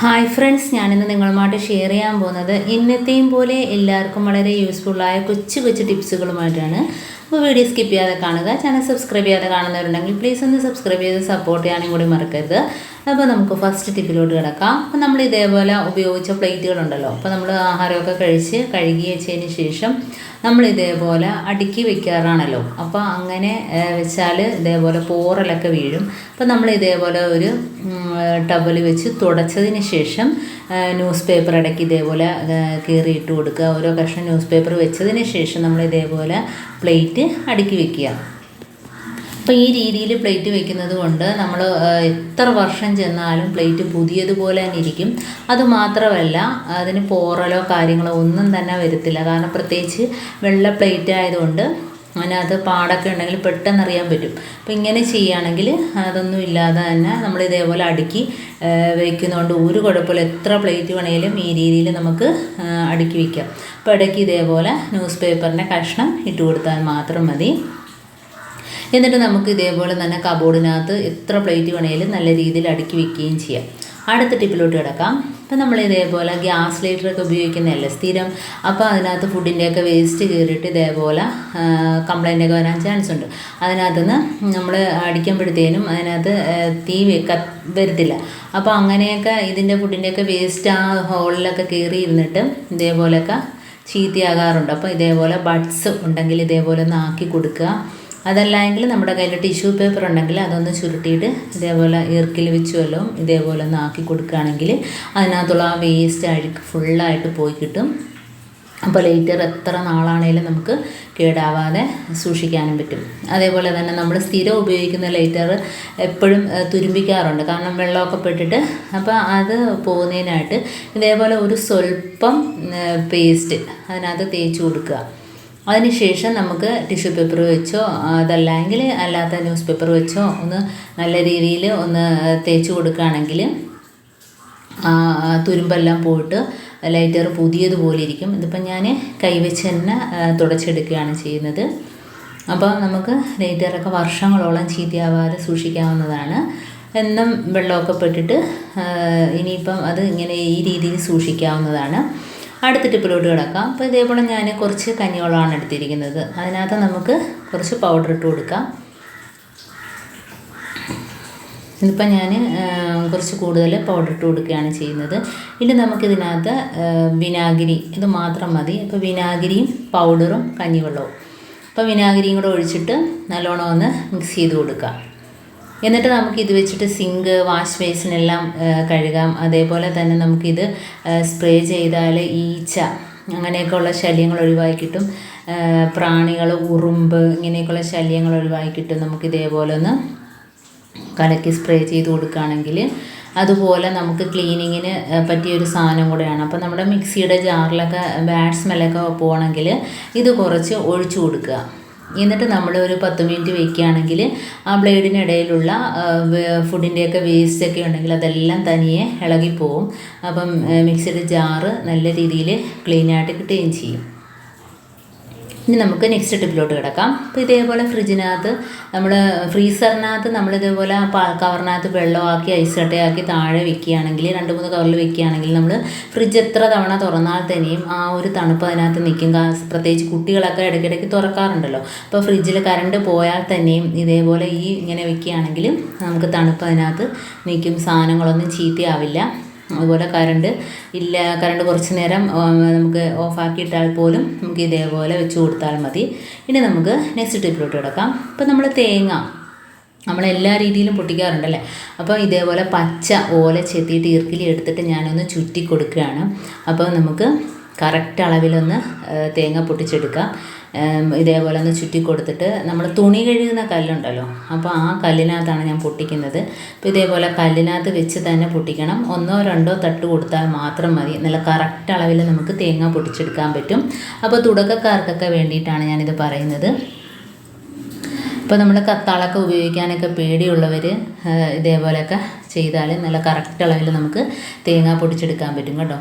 Hi friends ഞാനിന്ന് നിങ്ങളുമായിട്ട് share ചെയ്യാൻ പോകുന്നത് ഇന്നത്തെയും പോലെ എല്ലാവർക്കും വളരെ യൂസ്ഫുള്ളായ കൊച്ചു കൊച്ചു ടിപ്സുകളുമായിട്ടാണ് അപ്പോൾ വീഡിയോ സ്കിപ്പ് ചെയ്യാതെ കാണുക. ചാനൽ സബ്സ്ക്രൈബ് ചെയ്യാതെ കാണുന്നവരുണ്ടെങ്കിൽ പ്ലീസ് ഒന്ന് സബ്സ്ക്രൈബ് ചെയ്ത് സപ്പോർട്ട് ചെയ്യാനും കൂടി മറക്കരുത്. അപ്പോൾ നമുക്ക് ഫസ്റ്റ് ടിപ്പിലോട്ട് കിടക്കാം. അപ്പോൾ നമ്മൾ ഇതേപോലെ ഉപയോഗിച്ച പ്ലേറ്റുകളുണ്ടല്ലോ. അപ്പോൾ നമ്മൾ ആഹാരമൊക്കെ കഴിച്ച് കഴുകി വെച്ചതിന് ശേഷം നമ്മൾ ഇതേപോലെ അടുക്കി വെക്കാറാണല്ലോ. അപ്പോൾ അങ്ങനെ വെച്ചാൽ ഇതേപോലെ പോറലൊക്കെ വീഴും. അപ്പോൾ നമ്മൾ ഇതേപോലെ ഒരു ടവൽ വെച്ച് തുടച്ചതിന് ശേഷം ന്യൂസ് പേപ്പർ ഇടയ്ക്ക് ഇതേപോലെ കീറിയിട്ട് കൊടുക്കുക. ഓരോ കഷ്ണം ന്യൂസ് പേപ്പർ വെച്ചതിന് ശേഷം നമ്മൾ ഇതേപോലെ പ്ലേറ്റ് അടുക്കി വെക്കുക. അപ്പോൾ ഈ രീതിയിൽ പ്ലേറ്റ് വെക്കുന്നത് കൊണ്ട് നമ്മൾ എത്ര വർഷം ചെന്നാലും പ്ലേറ്റ് പുതിയതുപോലെ തന്നെ ഇരിക്കും. അതുമാത്രമല്ല അതിന് പോറലോ കാര്യങ്ങളോ ഒന്നും തന്നെ വരത്തില്ല. കാരണം പ്രത്യേകിച്ച് വെള്ള പ്ലേറ്റ് ആയതുകൊണ്ട് അതിനകത്ത് പാടൊക്കെ ഉണ്ടെങ്കിൽ പെട്ടെന്ന് അറിയാൻ പറ്റും. അപ്പോൾ ഇങ്ങനെ ചെയ്യുകയാണെങ്കിൽ അതൊന്നും ഇല്ലാതെ തന്നെ നമ്മൾ ഇതേപോലെ അടുക്കി വയ്ക്കുന്നതുകൊണ്ട് ഒരു കുഴപ്പമില്ല. എത്ര പ്ലേറ്റ് വേണേലും ഈ രീതിയിൽ നമുക്ക് അടുക്കി വയ്ക്കാം അപ്പോൾ ഇടയ്ക്ക് ഇതേപോലെ ന്യൂസ് പേപ്പറിന്റെ കഷ്ണം ഇട്ട് കൊടുത്താൽ മാത്രം മതി. എന്നിട്ട് നമുക്ക് ഇതേപോലെ തന്നെ കബോർഡിനകത്ത് എത്ര പ്ലേറ്റ് വേണമെങ്കിലും നല്ല രീതിയിൽ അടുക്കി വെക്കുകയും ചെയ്യാം. അടുത്ത ടിപ്പിലോട്ട് കിടക്കാം. ഇപ്പം നമ്മൾ ഇതേപോലെ ഗ്യാസ് ലൈറ്ററൊക്കെ ഉപയോഗിക്കുന്നതല്ലേ സ്ഥിരം? അപ്പോൾ അതിനകത്ത് ഫുഡിന്റെയൊക്കെ വേസ്റ്റ് കയറിയിട്ട് ഇതേപോലെ കംപ്ലൈന്റ് ഒക്കെ വരാൻ ചാൻസ് ഉണ്ട്. അതിനകത്ത് നിന്ന് നമ്മൾ അടിക്കുമ്പോഴത്തേനും അതിനകത്ത് തീ വെക്ക വരത്തില്ല. അപ്പോൾ അങ്ങനെയൊക്കെ ഇതിന്റെ ഫുഡിന്റെയൊക്കെ വേസ്റ്റ് ആ ഹോളിലൊക്കെ കയറി ഇരുന്നിട്ട് ഇതേപോലെയൊക്കെ ചീത്തയാകാറുണ്ട്. അപ്പോൾ ഇതേപോലെ ബഡ്സ് ഉണ്ടെങ്കിൽ ഇതേപോലെ ഒന്ന് ആക്കി കൊടുക്കുക. അതല്ല എങ്കിൽ നമ്മുടെ കയ്യിൽ ടിഷ്യൂ പേപ്പർ ഉണ്ടെങ്കിൽ അതൊന്ന് ചുരുട്ടിയിട്ട് ഇതേപോലെ ഇറക്കിൽ വെച്ച് വല്ലതും ഇതേപോലെ ഒന്ന് ആക്കി കൊടുക്കുകയാണെങ്കിൽ അതിനകത്തുള്ള ആ വേസ്റ്റ് അഴുക്ക് ഫുള്ളായിട്ട് പോയി കിട്ടും. അപ്പോൾ ലൈറ്റർ എത്ര നാളാണേലും നമുക്ക് കേടാവാതെ സൂക്ഷിക്കാനും പറ്റും. അതേപോലെ തന്നെ നമ്മൾ സ്ഥിരം ഉപയോഗിക്കുന്ന ലൈറ്റർ എപ്പോഴും തുരുമ്പിക്കാറുണ്ട്. കാരണം വെള്ളമൊക്കെ പെട്ടിട്ട് അപ്പോൾ അത് പോകുന്നതിനായിട്ട് ഇതേപോലെ ഒരു സ്വല്പം പേസ്റ്റ് അതിനകത്ത് തേച്ച് കൊടുക്കുക. അതിനുശേഷം നമുക്ക് ടിഷ്യൂ പേപ്പർ വെച്ചോ അതല്ലെങ്കിൽ അല്ലാത്ത ന്യൂസ് പേപ്പർ വെച്ചോ ഒന്ന് നല്ല രീതിയിൽ ഒന്ന് തേച്ച് കൊടുക്കുകയാണെങ്കിൽ തുരുമ്പെല്ലാം പോയിട്ട് ലൈറ്റർ പുതിയതുപോലെ ഇരിക്കും. ഇതിപ്പം ഞാൻ കൈവച്ച് തന്നെ തുടച്ചെടുക്കുകയാണ് ചെയ്യുന്നത്. അപ്പോൾ നമുക്ക് ലൈറ്ററൊക്കെ വർഷങ്ങളോളം ചീത്തയാവാതെ സൂക്ഷിക്കാവുന്നതാണ്. എന്നും വെള്ളമൊക്കെ പെട്ടിട്ട് ഇനിയിപ്പം അത് ഇങ്ങനെ ഈ രീതിയിൽ സൂക്ഷിക്കാവുന്നതാണ്. അടുത്ത ടിപ്പിലോട്ട് കിടക്കാം. അപ്പോൾ ഇതേപോലെ ഞാൻ കുറച്ച് കഞ്ഞിവെള്ളമാണ് എടുത്തിരിക്കുന്നത്. അതിനകത്ത് നമുക്ക് കുറച്ച് പൗഡർ ഇട്ട് കൊടുക്കാം. ഇതിപ്പോൾ ഞാൻ കുറച്ച് കൂടുതൽ പൗഡർ ഇട്ട് കൊടുക്കുകയാണ് ചെയ്യുന്നത്. ഇനി നമുക്കിതിനകത്ത് വിനാഗിരി ഇത് മാത്രം മതി. അപ്പോൾ വിനാഗിരിയും പൗഡറും കഞ്ഞിവെള്ളവും. അപ്പോൾ വിനാഗിരിയും കൂടെ ഒഴിച്ചിട്ട് നല്ലോണം ഒന്ന് മിക്സ് ചെയ്ത് കൊടുക്കാം. എന്നിട്ട് നമുക്ക് ഇത് വെച്ചിട്ട് സിങ്ക് വാഷ് ബേസിനെല്ലാം കഴുകാം. അതേപോലെ തന്നെ നമുക്കിത് സ്പ്രേ ചെയ്താൽ ഈച്ച അങ്ങനെയൊക്കെയുള്ള ശല്യങ്ങൾ ഒഴിവാക്കി കിട്ടും. പ്രാണികൾ ഉറുമ്പ് ഇങ്ങനെയൊക്കെയുള്ള ശല്യങ്ങൾ ഒഴിവാക്കി കിട്ടും. നമുക്ക് ഇതേപോലെ ഒന്ന് കലക്കി സ്പ്രേ ചെയ്ത് കൊടുക്കുകയാണെങ്കിൽ അതുപോലെ നമുക്ക് ക്ലീനിങ്ങിന് പറ്റിയൊരു സാധനം കൂടെയാണ്. അപ്പോൾ നമ്മുടെ മിക്സിയുടെ ജാറിലൊക്കെ ബാഡ് സ്മെല്ലൊക്കെ പോകണമെങ്കിൽ ഇത് കുറച്ച് ഒഴിച്ചു കൊടുക്കുക. എന്നിട്ട് നമ്മൾ ഒരു പത്ത് മിനിറ്റ് വെക്കുകയാണെങ്കിൽ ആ ബ്ലേഡിനിടയിലുള്ള ഫുഡിന്റെയൊക്കെ വേസ്റ്റ് ഒക്കെ ഉണ്ടെങ്കിൽ അതെല്ലാം തനിയെ ഇളകിപ്പോവും. അപ്പം മിക്സിയുടെ ജാറ് നല്ല രീതിയിൽ ക്ലീനായിട്ട് കിട്ടുകയും ചെയ്യും. ഇനി നമുക്ക് നെക്സ്റ്റ് ടിപ്പിലോട്ട് കിടക്കാം. അപ്പോൾ ഇതേപോലെ ഫ്രിഡ്ജിനകത്ത് നമ്മൾ ഫ്രീസറിനകത്ത് നമ്മൾ ഇതേപോലെ പാൽ കവറിനകത്ത് വെള്ളമാക്കി ഐസ് കട്ടയാക്കി താഴെ വെക്കുകയാണെങ്കിൽ രണ്ട് മൂന്ന് കവറിൽ വെക്കുകയാണെങ്കിൽ നമ്മൾ ഫ്രിഡ്ജ് എത്ര തവണ തുറന്നാൽ തന്നെയും ആ ഒരു തണുപ്പ് അതിനകത്ത് നിൽക്കും. പ്രത്യേകിച്ച് കുട്ടികളൊക്കെ ഇടയ്ക്കിടയ്ക്ക് തുറക്കാറുണ്ടല്ലോ. അപ്പോൾ ഫ്രിഡ്ജിൽ കറണ്ട് പോയാൽ തന്നെയും ഇതേപോലെ ഈ ഇങ്ങനെ വെക്കുകയാണെങ്കിൽ നമുക്ക് തണുപ്പ് അതിനകത്ത് നിൽക്കും. സാധനങ്ങളൊന്നും ചീത്തയാവില്ല. അതുപോലെ കറണ്ട് ഇല്ല കറണ്ട് കുറച്ച് നേരം നമുക്ക് ഓഫാക്കിയിട്ടാൽ പോലും നമുക്ക് ഇതേപോലെ വെച്ച് കൊടുത്താൽ മതി. ഇനി നമുക്ക് നെക്സ്റ്റ് ടിപ്പിലോട്ട് കിടക്കാം. ഇപ്പം നമ്മൾ തേങ്ങ നമ്മൾ എല്ലാ രീതിയിലും പൊട്ടിക്കാറുണ്ടല്ലേ അപ്പോൾ ഇതേപോലെ പച്ച ഓല ചെത്തിയിട്ട് ഈർക്കിലി എടുത്തിട്ട് ഞാനൊന്ന് ചുറ്റി കൊടുക്കുകയാണ് അപ്പോൾ നമുക്ക് കറക്റ്റ് അളവിലൊന്ന് തേങ്ങ പൊട്ടിച്ചെടുക്കാം. ഇതേപോലെ ഒന്ന് ചുറ്റി കൊടുത്തിട്ട് നമ്മൾ തുണി കഴുകുന്ന കല്ലുണ്ടല്ലോ അപ്പോൾ ആ കല്ലിനകത്താണ് ഞാൻ പൊട്ടിക്കുന്നത്. അപ്പോൾ ഇതേപോലെ കല്ലിനകത്ത് വെച്ച് തന്നെ പൊട്ടിക്കണം. ഒന്നോ രണ്ടോ തട്ട് കൊടുത്താൽ മാത്രം മതി. നല്ല കറക്റ്റ് അളവിൽ നമുക്ക് തേങ്ങ പൊട്ടിച്ചെടുക്കാൻ പറ്റും. അപ്പോൾ തുടക്കക്കാർക്കൊക്കെ വേണ്ടിയിട്ടാണ് ഞാനിത് പറയുന്നത്. ഇപ്പോൾ നമ്മൾ കത്താളൊക്കെ ഉപയോഗിക്കാനൊക്കെ പേടിയുള്ളവർ ഇതേപോലെയൊക്കെ ചെയ്താൽ നല്ല കറക്റ്റ് അളവിൽ നമുക്ക് തേങ്ങ പൊടിച്ചെടുക്കാൻ പറ്റും കേട്ടോ.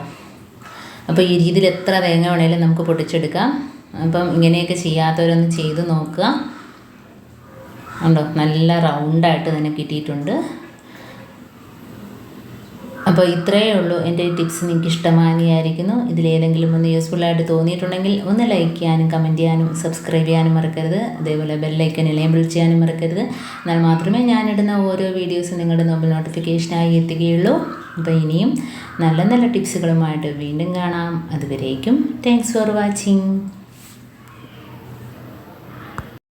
അപ്പോൾ ഈ രീതിയിൽ എത്ര തേങ്ങ വേണേലും നമുക്ക് പൊടിച്ചെടുക്കാം അപ്പം ഇങ്ങനെയൊക്കെ ചെയ്യാത്തവരൊന്ന് ചെയ്ത് നോക്കുക. ഉണ്ടോ? നല്ല റൗണ്ടായിട്ട് തന്നെ കിട്ടിയിട്ടുണ്ട്. അപ്പോൾ ഇത്രയേ ഉള്ളൂ എന്റെ ടിപ്സ്. നിങ്ങൾക്ക് ഇഷ്ടമാനിയായിരിക്കുന്നു ഇതിലേതെങ്കിലും ഒന്ന് യൂസ്ഫുൾ ആയിട്ട് തോന്നിയിട്ടുണ്ടെങ്കിൽ ഒന്ന് ലൈക്ക് ചെയ്യാനും കമന്റ് ചെയ്യാനും സബ്സ്ക്രൈബ് ചെയ്യാനും മറക്കരുത്. അതേപോലെ ബെല്ലൈക്കൻ എനേബിൾ ചെയ്യാനും മറക്കരുത്. എന്നാൽ മാത്രമേ ഞാനിടുന്ന ഓരോ വീഡിയോസും നിങ്ങളുടെ മുമ്പിൽ നോട്ടിഫിക്കേഷനായി എത്തുകയുള്ളൂ. അപ്പോൾ ഇനിയും നല്ല നല്ല ടിപ്സുകളുമായിട്ട് വീണ്ടും കാണാം. അതുവരേക്കും താങ്ക്സ് ഫോർ വാച്ചിങ്